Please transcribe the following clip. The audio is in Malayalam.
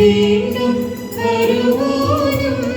വീണ്ടും വരുവാനും